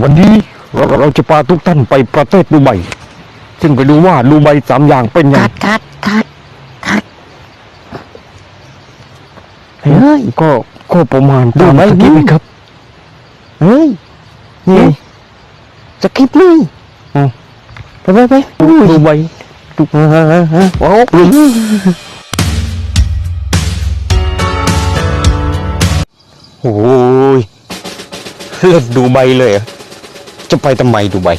วันนี้เราเราจะพาทุกท่านไปประเทศดูไบซึ่งไปดูว่าดูไบสามอย่างเป็นยังคัดคัดคัดคัดเฮ้ยก็ก็ประมาณดูไบตามสคริปต์นี่ครับเฮ้ยนี่สคริปต์นี่อืมไปไปไปดูไบดูเออเออเออโอ้โหยเลือกดูไบเลยเหรอ จะไปทำไมดูไบ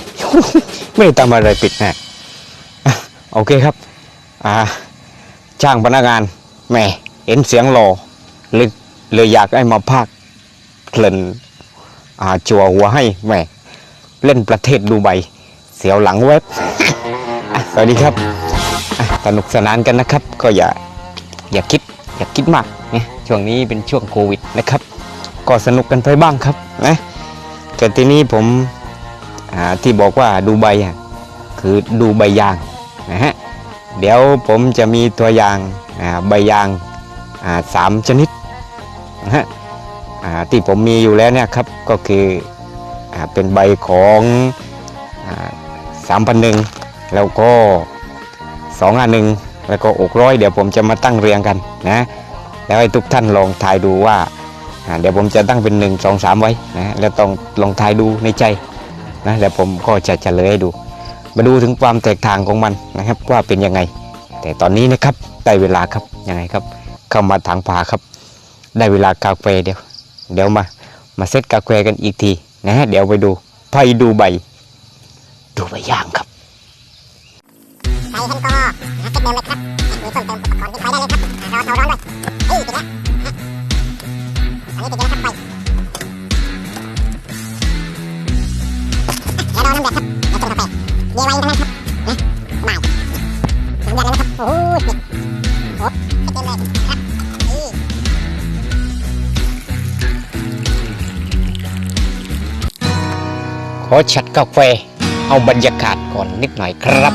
ไม่ได้ทำอะไรผิดนะ่โอเคครับ อ่าจ้างพนักงานแม่เห็นเสียงหล่อเลยเลยอยากให้มาพากเพลินอ่าจัวหัวให้แม่เล่นประเทศดูไบเสียวหลังเว็บสวัสดีครับสนุกสนานกันนะครับ ก็อย่าอย่าคิดอย่าคิดมากนะช่วงนี้เป็นช่วงโควิดนะครับ ก็สนุกกันไปบ้างครับนะแต่ทีนี้ผม ที่บอกว่าดูใบคือดูใบยางนะฮะเดี๋ยวผมจะมีตัวอย่างใบยางสามชนิดนะฮะที่ผมมีอยู่แล้วเนี่ยครับก็คืออเป็นใบของสามพันหนึ่งแล้วก็สองอันหนึ่งแล้วก็อกร้อยเดี๋ยวผมจะมาตั้งเรียงกันนะแล้วให้ทุกท่านลองทายดูว่าอ่าเดี๋ยวผมจะตั้งเป็นหนึ่งสองสามไว้นะแล้วต้องลองทายดูในใจ นะแล้วผมก็จะเฉลยให้ดู มาดูถึงความแตกต่างของมันนะครับว่าเป็นยังไง แต่ตอนนี้นะครับได้เวลาครับยังไงครับเข้ามาทางป่าครับ ได้เวลากาแฟเดี๋ยว เดี๋ยวมามาเซตกาแฟกันอีกทีนะฮะเดี๋ยวไปดูไปดูใบ ดูใบย่างครับใส่แอลกอฮอล์นะเซตเดิมเลยครับมีเพิ่มเติมอุปกรณ์ที่ใช้ได้เลยครับเราเราร้อนด้วยเฮ้ยติดแล้วอันนี้ติดแล้วครับไฟ เดี๋ยวไว้ตรงนั้นครับนะบ่ายน้ำเดือดแล้วนะครับโอ้โหติดโอ้เตเต็มเลยครับขอชัดกาแฟเอาบรรยากาศก่อนนิดหน่อยครับ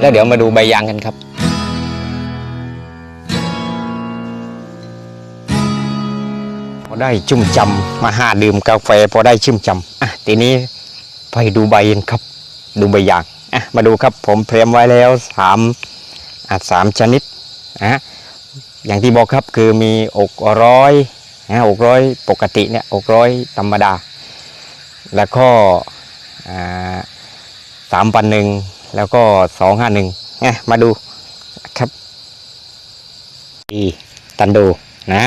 แล้วเดี๋ยวมาดูใบยางกันครับพอได้ชุ่มจำมาหาดื่มกาแฟพอได้ชุ่มจำอะทีนี้ไปดูใบกันครับ ดูใบยาง อะมาดูครับผมเตรียมไว้แล้วสามอะสามชนิดอะอย่างที่บอกครับคือมีอกร้อยนะอกร้อยปกติเนี่ยอกร้อยธรรมดา แล้วก็สามพันหนึ่งแล้วก็สองห้าหนึ่งนี่ยมาดูครับดีตันดูนะ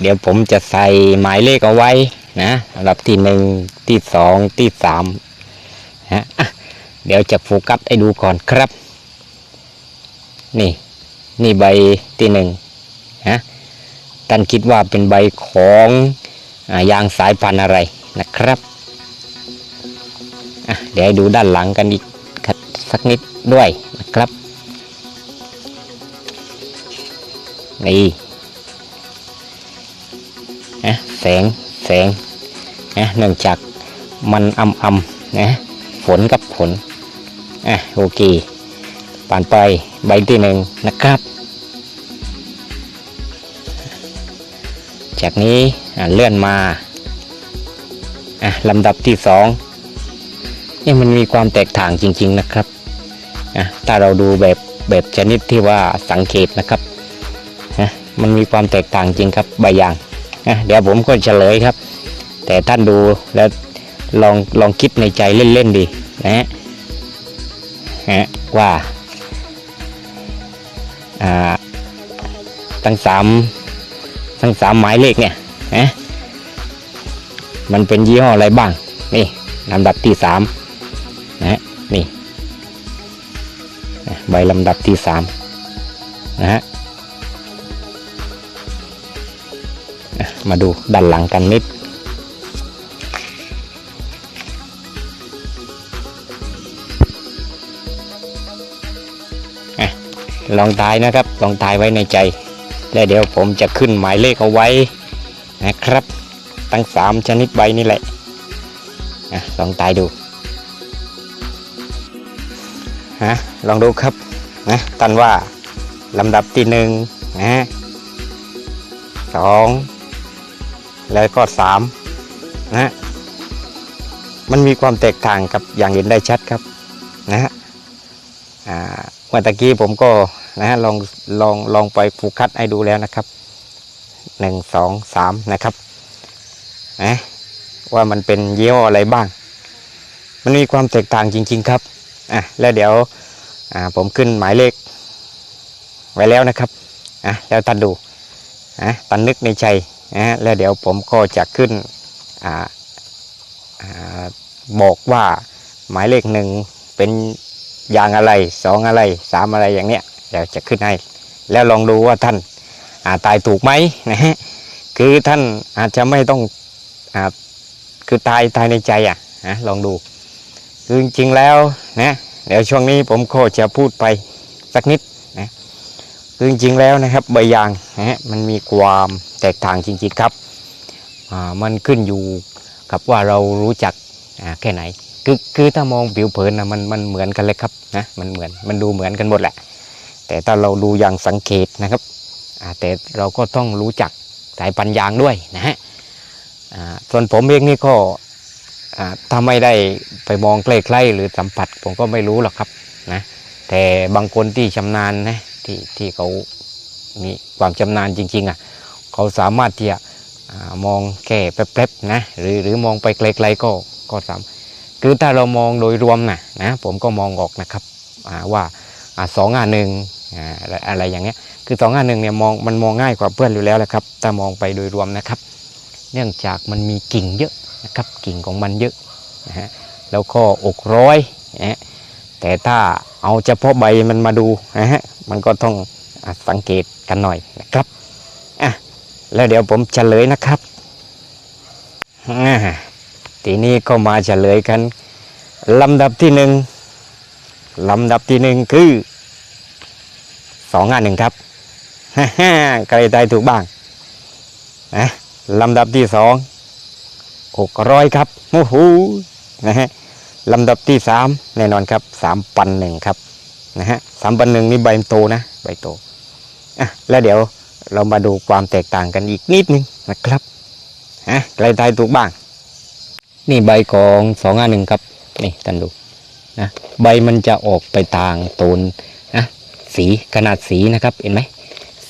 เดี๋ยวผมจะใส่หมายเลขเอาไว้นะสำหรับที่หนึ่งที่สองที่สาม เดี๋ยวจะโฟกัสให้ดูก่อนครับ นี่ นี่ใบที่หนึ่งนะท่านคิดว่าเป็นใบของอายางสายพันธุ์อะไรนะครับเดี๋ยวให้ดูด้านหลังกันอีกสักนิดด้วยนะครับ นี่นะแสงแสงนะเนื่องจากมันอำอำๆนะฝนกับฝน อะโอเค ผ่านไปใบที่หนึ่งนะครับ จากนี้เลื่อนมาอะลำดับที่สองนี่มันมีความแตกต่างจริง ๆนะครับนะถ้าเราดูแบบแบบชนิดที่ว่าสังเกตนะครับนะมันมีความแตกต่างจริงครับใบยางนะเดี๋ยวผมก็เฉลยครับ แต่ท่านดูแล้วลองลองคิดในใจเล่นๆดีนะฮะะว่าทั้งสามทั้งสามหมายเลขเนี่ยนะมันเป็นยี่ห้ออะไรบ้าง นี่ลำดับที่สามนะฮะนี่ใบลำดับที่สามนะฮะอะมาดูด้านหลังกันนิด ลองทายนะครับ ลองทายไว้ในใจ แล้วเดี๋ยวผมจะขึ้นหมายเลขเอาไว้นะครับทั้งสามชนิดใบนี่แหละอะลองทายดูฮะลองดูครับนะตันว่าลำดับที่หนึ่งนะสองแล้วก็สามนะมันมีความแตกต่างกับอย่างเห็นได้ชัดครับนะฮะอ่า มื่อตะกี้ผมก็นะฮะลองลองลองไปฟูคัดให้ดูแล้วนะครับหนึ่งสองสามนะครับนะว่ามันเป็นยี่ห้ออะไรบ้าง มันมีความแตกต่างจริง ๆครับอะแล้วเดี๋ยวอ่าผมขึ้นหมายเลข ไว้แล้วนะครับอะแล้วตัดดูอะตันนึกในใจนะฮะแล้วเดี๋ยวผมก็จะขึ้นอ่าอ่าบอกว่าหมายเลขหนึ่งเป็น ย่างอะไรสองอะไรสามอะไรอย่างเนี้ยเดี๋ยวจะขึ้นให้ แล้วลองดูว่าท่านอาตายถูกไหมนะฮะคือท่านอาจจะไม่ต้องอาคือตายตายในใจอะนะลองดูคือจริงๆแล้วนะเดี๋ยวช่วงนี้ผมก็จะพูดไปสักนิดนะคือจริงๆแล้วนะครับใบยางนะฮะมันมีความแตกต่างจริงๆครับอ่ามันขึ้นอยู่กับว่าเรารู้จักอ่าแค่ไหน คือคือถ้ามองผิวเผินนะมันมันเหมือนกันเลยครับนะมันเหมือนมันดูเหมือนกันหมดแหละ แต่ถ้าเราดูอย่างสังเกตนะครับแต่เราก็ต้องรู้จักสายพันธุ์ยางด้วยนะฮะส่วนผมเองนี่ก็ถ้าไม่ได้ไปมองใกล้ๆหรือสัมผัสผมก็ไม่รู้หรอกครับนะแต่บางคนที่ชำนาญนะที่ที่เขามีความชำนาญจริงๆอะเขาสามารถที่จะมองแค่แป๊บๆนะหรือหรือมองไปไกลๆก็ก็สาม คือถ้าเรามองโดยรวมนะนะผมก็มองออกนะครับว่าสองอ่าหนึ่งอะไรอย่างเงี้ยคือสองอ่าหนึ่งเนี่ยมองมันมองง่ายกว่าเพื่อนอยู่แล้วแหละครับถ้ามองไปโดยรวมนะครับ เนื่องจากมันมีกิ่งเยอะนะครับกิ่งของมันเยอะนะฮะแล้วก็อกร้อยนะฮะแต่ถ้าเอาเฉพาะใบมันมาดูนะฮะมันก็ต้องสังเกตกันหน่อยนะครับอะแล้วเดี๋ยวผมเฉลยนะครับอ่า ทีนี้ก็มาเฉลยกันลำดับที่หนึ่งลำดับที่หนึ่งคือสองอันหนึ่งครับฮ่าฮ่าใครทายถูกบ้างนะลำดับที่สองหกร้อยครับโอ้โหนะฮะลำดับที่สามแน่นอนครับสามปันหนึ่งครับนะฮะสามปันหนึ่งนี่ใบโตนะใบโตอะแล้วเดี๋ยวเรามาดูความแตกต่างกันอีกนิดนึงนะครับอะใครทายถูกบ้าง นี่ใบของสองอันหนึ่งครับ นี่ท่านดูนะใบมันจะออกไปทางโทนนะสีขนาดสีนะครับเห็นไหม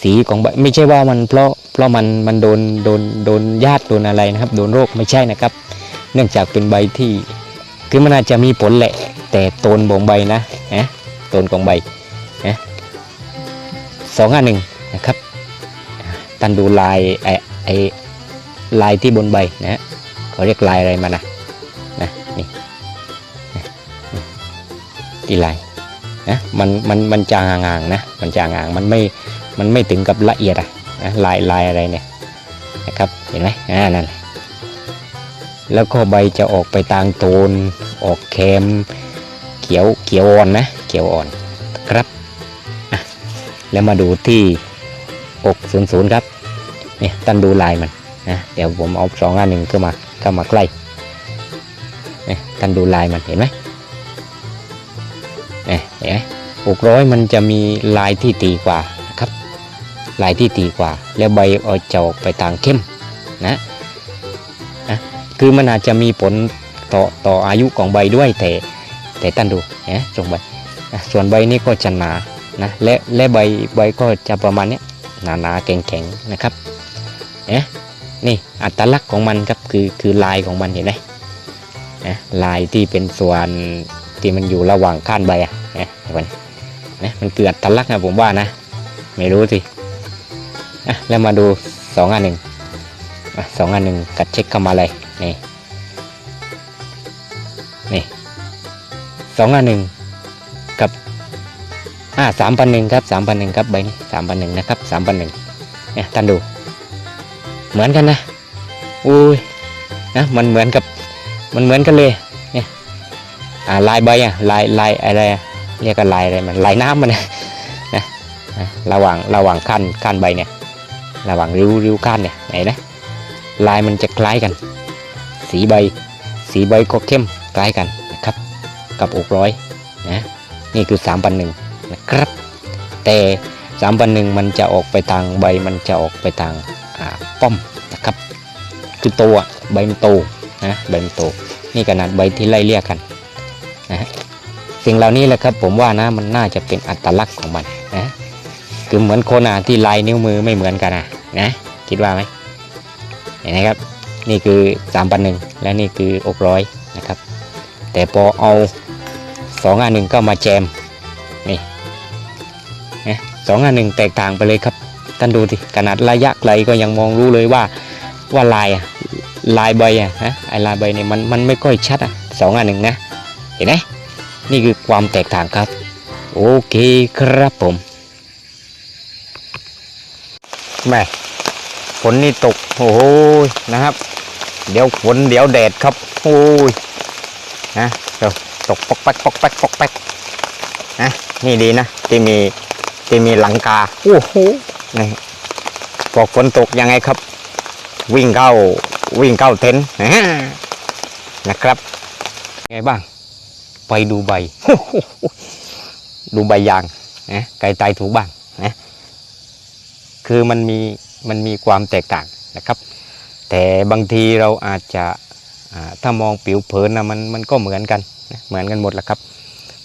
สีของใบไม่ใช่ว่ามันเพราะเพราะมันมันโดนโดนโดนญาติโดนอะไรนะครับ โดนโรคไม่ใช่นะครับ เนื่องจากเป็นใบที่คือมันอาจจะมีผลแหละ แต่โตนบงใบนะนะโตนของใบนะสองอันหนึ่งนะครับตันดูลายไอไอลายที่บนใบนะ เขาเรียกลายอะไรมานะนะนี่นะนี่ลายนะมันมันมันจางอ่างๆนะมันจางอ่างๆมันไม่มันไม่ถึงกับละเอียดอะนะลายลายอะไรเนี่ยนะครับเห็นไหมอ่านั่นแล้วก็ใบจะออกไปทางโทนออกเค็มเขียวเขียวอ่อนนะเขียวอ่อนครับแล้วมาดูที่อกศูนย์ศูนย์ครับเนี่ยตันดูลายมันนะเดี๋ยวผมเอาสองอันหนึ่งเข้ามา เข้ามาใกล้เนี่ยตันดูลายมันเห็นไหมเนี่ยเห็นไหมหกร้อยมันจะมีลายที่ตีกว่านะครับ ลายที่ตีกว่า แล้วใบเอาจะออกไปทางเข้มนะนะคือมันอาจจะมีผลต่อต่ออายุของใบด้วยแต่แต่ท่านดูนะตรงใบนะส่วนใบนี้ก็จะหนานะและและใบใบก็จะประมาณนี้หนาหนาๆแข็งแข็งๆนะครับเนะ นี่อัตลักษณ์ของมันครับคือคือลายของมันเห็นไหมนะลายที่เป็นส่วนที่มันอยู่ระหว่างก้านใบอะนะเห็นไหมนะมันเกิดทะลักษณ์นะผมว่านะ ไม่รู้สิอะแล้วมาดูสองอันหนึ่งอะสองอันหนึ่งกัดเช็คเข้ามาเลยนี่นี่สองอันหนึ่งกับอ่าสามพันหนึ่งครับสามพันหนึ่งครับใบนี้สามพันหนึ่งนะครับสามพันหนึ่งเนี่ยท่านดู เหมือนกันนะอุ้ยนะมันเหมือนกับมันเหมือนกันเลยเนี่ยอ่าลายใบอะลายลายอะไรเรียกกันลายอะไรมันลายน้ำมันนะนะระหว่างระหว่างขั้นขั้นใบเนี่ยระหว่างริ้วริ้วขั้นเนี่ยไหนนะลายมันจะคล้ายกัน สีใบ สีใบก็เข้มคล้ายกันนะครับ กับอกร้อยนะนี่คือสามพันหนึ่งนะครับ แต่สามพันหนึ่งมันจะออกไปทางใบมันจะออกไปทาง ป้อมนะครับ คือโตอะใบมันโตนะใบมันโต นี่ขนาดใบที่ไล่เลี่ยกกันนะฮะสิ่งเหล่านี้แหละครับ ผมว่านะมันน่าจะเป็นอัตลักษณ์ของมันนะคือเหมือนคนอะที่ลายนิ้วมือไม่เหมือนกันนะนะคิดว่าไหมเห็นไหมครับ นี่คือสามพันหนึ่งและนี่คืออกร้อยนะครับ แต่พอเอาสองอันหนึ่งก็มาแจมนี่นะสองอันหนึ่งแตกต่างไปเลยครับ ท่านดูสิขนาดระยะไกลก็ยังมองรู้เลยว่าว่าลายอะลายใบอะฮะไอลายใบเนี่ยมันมันไม่ค่อยชัดอะสองอันหนึ่งนะเห็นไหมนี่คือความแตกต่างครับ โอเคครับผมแม่ฝนนี่ตกโอ้โหนะครับ เดี๋ยวฝนเดี๋ยวแดดครับโอ้ยนะเดี๋ยวตกปอกแป๊กปอกแป๊กปอกแป๊กนะนี่ดีนะที่มีที่มีหลังคาโอ้โห นี่พอฝนตกยังไงครับ วิ่งเข้าวิ่งเข้าเต็นท์นะครับไงบ้าง ไปดูใบดูใบยางนะไก่ตายถูบ้างนะคือมันมีมันมีความแตกต่างนะครับ แต่บางทีเราอาจจะถ้ามองผิวเผินนะมันมันก็เหมือนกันนะเหมือนกันหมดแหละครับ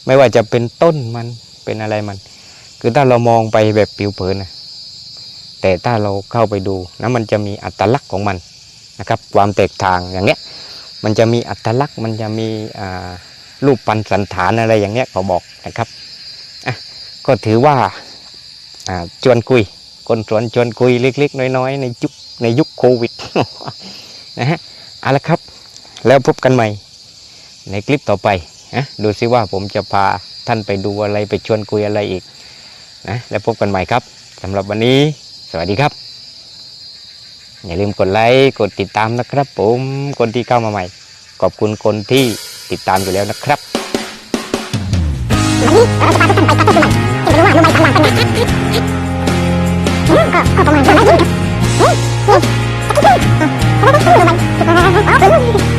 ไม่ว่าจะเป็นต้นมันเป็นอะไรมัน คือถ้าเรามองไปแบบผิวเผินนะ แต่ถ้าเราเข้าไปดูนะมันจะมีอัตลักษณ์ของมันนะครับ ความแตกต่างอย่างเนี้ยมันจะมีอัตลักษณ์มันจะมีรูปปันสันฐานอะไรอย่างเนี้ยเขาบอกนะครับอะก็ถือว่าอ่าชวนคุย คนสวนชวนคุยเล็กๆ น้อยๆ ในยุคในยุคโควิดนะฮะเอาละครับ แล้วพบกันใหม่ ในคลิปต่อไปนะดูซิว่าผมจะพาท่านไปดูอะไรไปชวนคุยอะไรอีกนะแล้วพบกันใหม่ครับสำหรับวันนี้ สวัสดีครับ อย่าลืมกดไลค์กดติดตามนะครับผมคนที่เข้ามาใหม่ ขอบคุณคนที่ติดตามอยู่แล้วนะครับวันนี้เราจะพาทุกท่านไปพัทยาไปดูว่ามุมไบทำงานเป็นไงก็ก็ประมาณนั้นเองครับนี่นี่ตะกี้นี่อ๋อไปดู